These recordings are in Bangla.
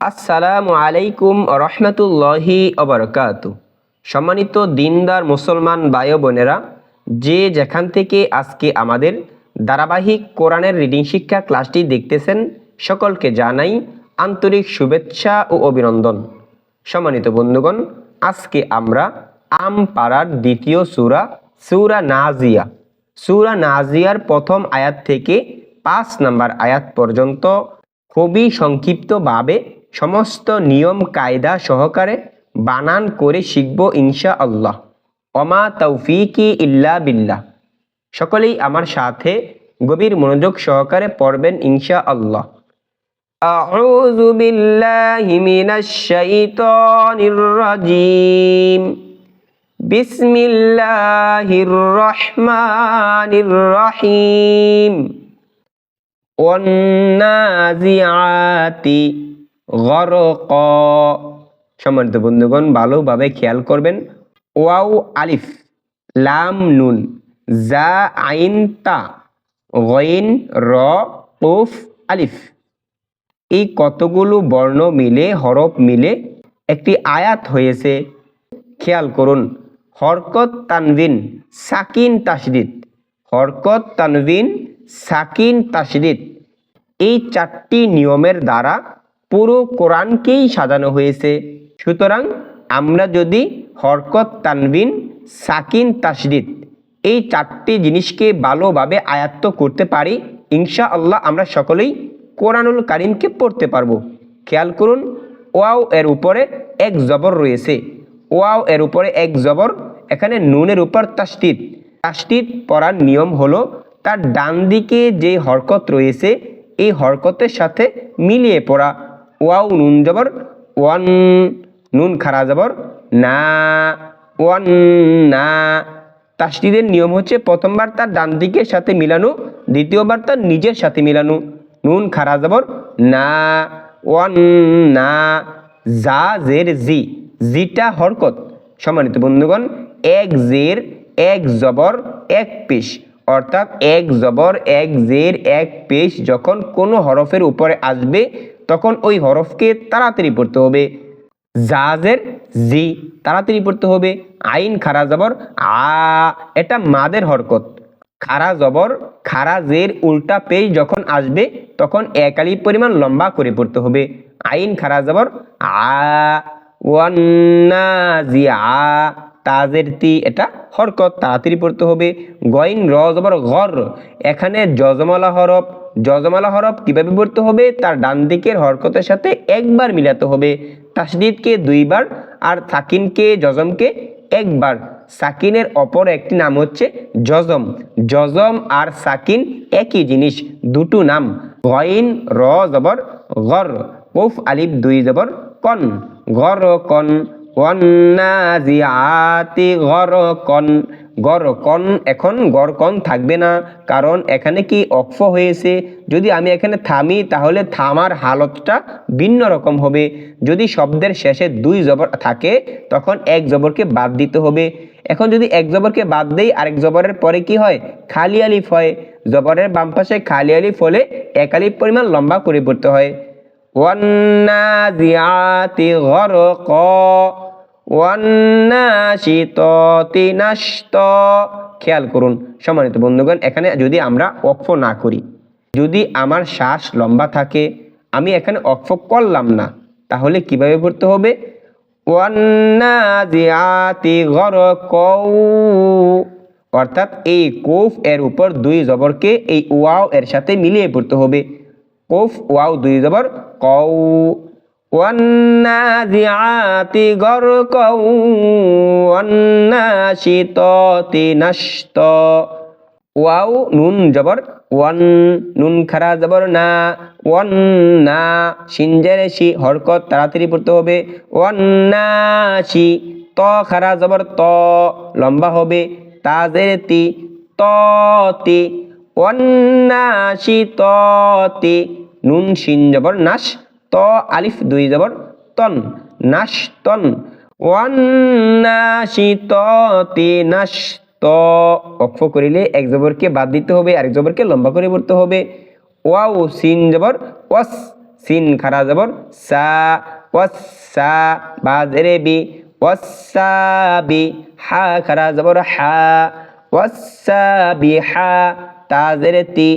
আসসালামু আলাইকুম রহমতুল্লাহি অবরকাত সম্মানিত দিনদার মুসলমান ভাই বোনেরা, যে যেখান থেকে আজকে আমাদের ধারাবাহিক কোরআনের রিডিং শিক্ষা ক্লাসটি দেখতেছেন, সকলকে জানাই আন্তরিক শুভেচ্ছা ও অভিনন্দন। সম্মানিত বন্ধুগণ, আজকে আমরা আম পাড়ার দ্বিতীয় সুরা, সূরা নাজিয়া। সুরা নাজিয়ার প্রথম আয়াত থেকে পাঁচ নাম্বার আয়াত পর্যন্ত খুবই সংক্ষিপ্তভাবে সমস্ত নিয়ম কায়দা সহকারে বানান করে শিখব ইনশা আল্লাহ অমা তৌফিকি ইল্লা বিল্লাহ সকলেই আমার সাথে গভীর মনোযোগ সহকারে পড়বেন ইনশা আল্লাহ أعوذ بالله من الشيطان الرجيم بسم الله الرحمن الرحيم والنازعات গরক। সম্মানিত বন্ধুগণ, ভালোভাবে খেয়াল করবেন। ওয়াউ আলিফ, লাম নুন, জা আইন তা, গইন, র, উফ, আলিফ। এই কতগুলো বর্ণ মিলে, হরফ মিলে একটি আয়াত হয়েছে। খেয়াল করুন, হরকত তানভিন, সাকিন তাসদিদ হরকত তানভিন, সাকিন তাসরিদ এই চারটি নিয়মের দ্বারা পুরো কোরআনকেই সাজানো হয়েছে। সুতরাং আমরা যদি হরকত, তানবিন, সাকিন তাসদিদ এই চারটি জিনিসকে ভালোভাবে আয়ত্ত করতে পারি ইনশা আল্লাহ আমরা সকলেই কোরআনুল কারিমকে পড়তে পারব। খেয়াল করুন, ওয়াও এর উপরে এক জবর রয়েছে। ওয়াও এর উপরে এক জবর, এখানে নুনের উপর তাস্তিদ তাস্তিদ পড়ার নিয়ম হলো তার ডান দিকে যে হরকত রয়েছে, এই হরকতের সাথে মিলিয়ে পড়া। ওয়াও নুন জবর, ওয়ান নুন খারা জবর, না, ওয়ান না। তাসদিদের নিয়ম হচ্ছে প্রথমবার তার ডান দিকের সাথে মিলানো, দ্বিতীয়বার তার নিজের সাথে মিলানো। নুন খারা জবর, না, ওয়ান না। জা জের, জি। জিটা হরকত। সম্মানিত বন্ধুগণ, এক জের, এক জবর, এক পেশ। অর্থাৎ এক জবর, এক জের, এক পেশ যখন কোনো হরফের উপরে আসবে তখন ওই হরফকে তাড়াতাড়ি পড়তে হবে। জাজের জি তাড়াতাড়ি পড়তে হবে। আইন খারা জবর আ, এটা মাদের হরকত। খারা জবর, খারা জের উল্টা পেজ যখন আসবে, তখন একালি পরিমাণ লম্বা করে পড়তে হবে। আইন খারা জবর আ, ওয়ান্না জি আ। তাজের তি, এটা হরকত, তাড়াতাড়ি পড়তে হবে। গইন র, জবর, গর। এখানে জজমালা হরফ জজমালা হরফ কীভাবে পড়তে হবে? তার ডান দিকের হরকতের সাথে একবার মিলাতে হবে। তাসদিদকে দুইবার আর সাকিনকে জজমকে একবার। সাকিনের অপর একটি নাম হচ্ছে জজম জজম আর সাকিন একই জিনিস, দুটো নাম। গইন র, জবর, গর। কফ, আলিফ, দুই, জবর, কন। গর, কন। ওয়ান্নাজিআতি গরকন। গরকন, এখন গরকন থাকবে না, কারণ এখানে কি অক্ফ হয়েছে? যদি আমি এখানে থামি, তাহলে থামার হালতটা ভিন্ন রকম হবে। যদি শব্দের শেষে দুই জবর থাকে, তখন এক জবরকে বাদ দিতে হবে। এখন যদি এক জবরকে বাদ দেই, আরেক জবরের পরে কি হয়? খালি আলিফ হয়। জবরের বাম পাশে খালি আলিফ হলে এক আলিফ পরিমাণ লম্বা করে পড়তে হয়। ওয়ান্নাজিআতি গরকা। খেয়াল করুন, সম্মানিত বন্ধুগণ, এখানে যদি আমরা অক্ফ না করি, যদি আমার শ্বাস লম্বা থাকে, আমি এখানে অক্ফ করলাম না, তাহলে কীভাবে পড়তে হবে? অর্থাৎ এই কোফ এর উপর দুই জবরকে এই ওয়াও এর সাথে মিলিয়ে পড়তে হবে। কোফ, ওয়াও, দুই জবর, কউ। والنازعات غرقا والناشطات نشطا ওয়াও নুন জবর ওয়ান নুন খারা জবর না ওয়ান না সিনজের শি হরকত তাড়াতাড়ি পড়তে হবে ওয়ান না শি ত খারা জবর ত লম্বা হবে তাজের তি ত তি ওয়ান না শি ত তি নুন সিন জবর নাশ ত, আলিফ, দুই জবর, তন নাশ তন ওয়ান্নাশিততি নাশ ত অক্ষ করিলে এক জবরকে বাদ দিতে হবে, আরেক জবরকে লম্বা করে পড়তে হবে। ওয়াও, সিন জবর, ওয়াস, সিন খারা জবর, সা, ওয়াসা বা জেরে বি ওয়াসাবি, হা খারা জবর, হা, ওয়াসাবি, হা তা জেরে তি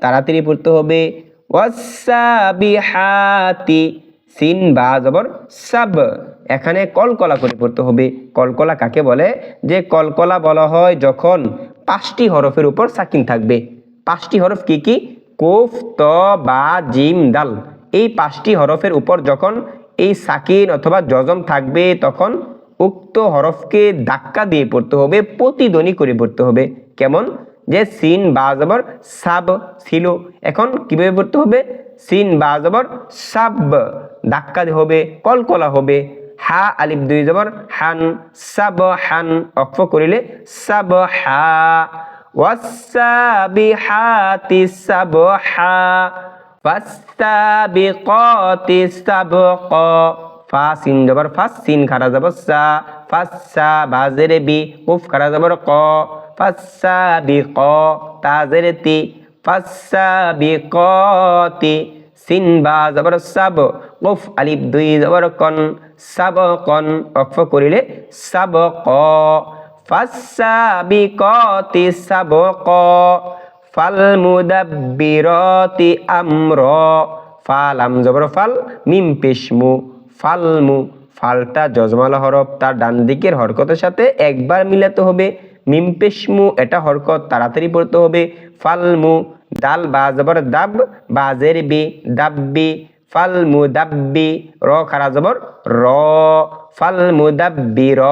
তাড়াতাড়ি পড়তে হবে। ওয়াসাবি হাতি সিন বা জবর সাব। এখানে কলকলা করে পড়তে হবে। কলকলা কাকে বলে? যে কলকলা বলা হয় যখন পাঁচটি হরফের উপর সাকিন থাকবে। পাঁচটি হরফ কি কি? কোফ, ত, বা, জিম, দাল। এই পাঁচটি হরফের উপর যখন এই সাকিন অথবা জজম থাকবে, তখন উক্ত হরফকে ধাক্কা দিয়ে পড়তে হবে, প্রতিধ্বনি করে পড়তে হবে। কেমন? যে সিন বা জবর সাব ছিল। এখন কীভাবে পড়তে হবে? সিন বা জবর সাব ধাক্কা হবে, কলকলা হবে। হা আলিফ দুই জবর হান, সাব হান অক্ষ করিলে সাব হা। ওয়াসাবিহাতি সাবহা ফাস্তাবিকাতি সাবক ফা সিন জবর, ফাস সিন খারা জবর সা। ফাসা বাজেরে বি, উফ খারা জবর ক। তাজেরে তি ফাসাবিকতি সিন বা জবর সাব উফ আলিফ দুই জবর কন সাব কন অক্ষ করিলে সাব ক ফাসাবিকতি সাব ক ফাল মুদাব্বিরতি আমর। ফাল আম জবর ফাল, মিম পেশমু, ফালমু, ফালটা জজমালা হরফ, তার ডান দিকের হরকতের সাথে একবার মিলাতে হবে। মিম পেশমু এটা হরকত তাড়াতাড়ি পড়তে হবে। ফালমু দাল বা জবর দাব বাজের বি দাব্বি ফাল মুদাব্বি র, খারা জবর র। ফাল মুদাব্বি র,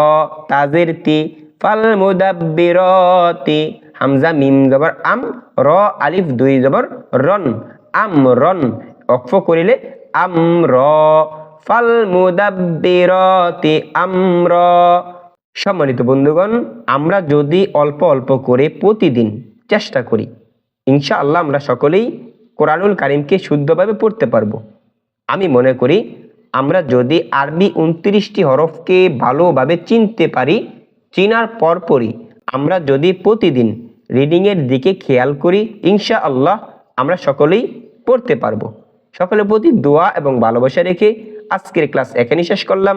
তাজের তি। ফাল মুদাব্বিরতি হামজা, মিম জবর আম, র, আলিফ, দুই জবর রন। আম, রন অক্ষ করিলে আম, র। ফাল মুদাব্বিরতি আমর সম্মানিত বন্ধুগণ, আমরা যদি অল্প অল্প করে প্রতিদিন চেষ্টা করি, ইনশাআল্লাহ আমরা সকলেই কোরআনুল কারিমকে শুদ্ধভাবে পড়তে পারব। আমি মনে করি, আমরা যদি আরবি উনত্রিশটি হরফকে ভালোভাবে চিনতে পারি, চিনার পরপরই আমরা যদি প্রতিদিন রিডিংয়ের দিকে খেয়াল করি ইনশা আল্লাহ আমরা সকলেই পড়তে পারব। সকলের প্রতি দোয়া এবং ভালোবাসা রেখে আজকের ক্লাস এখানেই শেষ করলাম।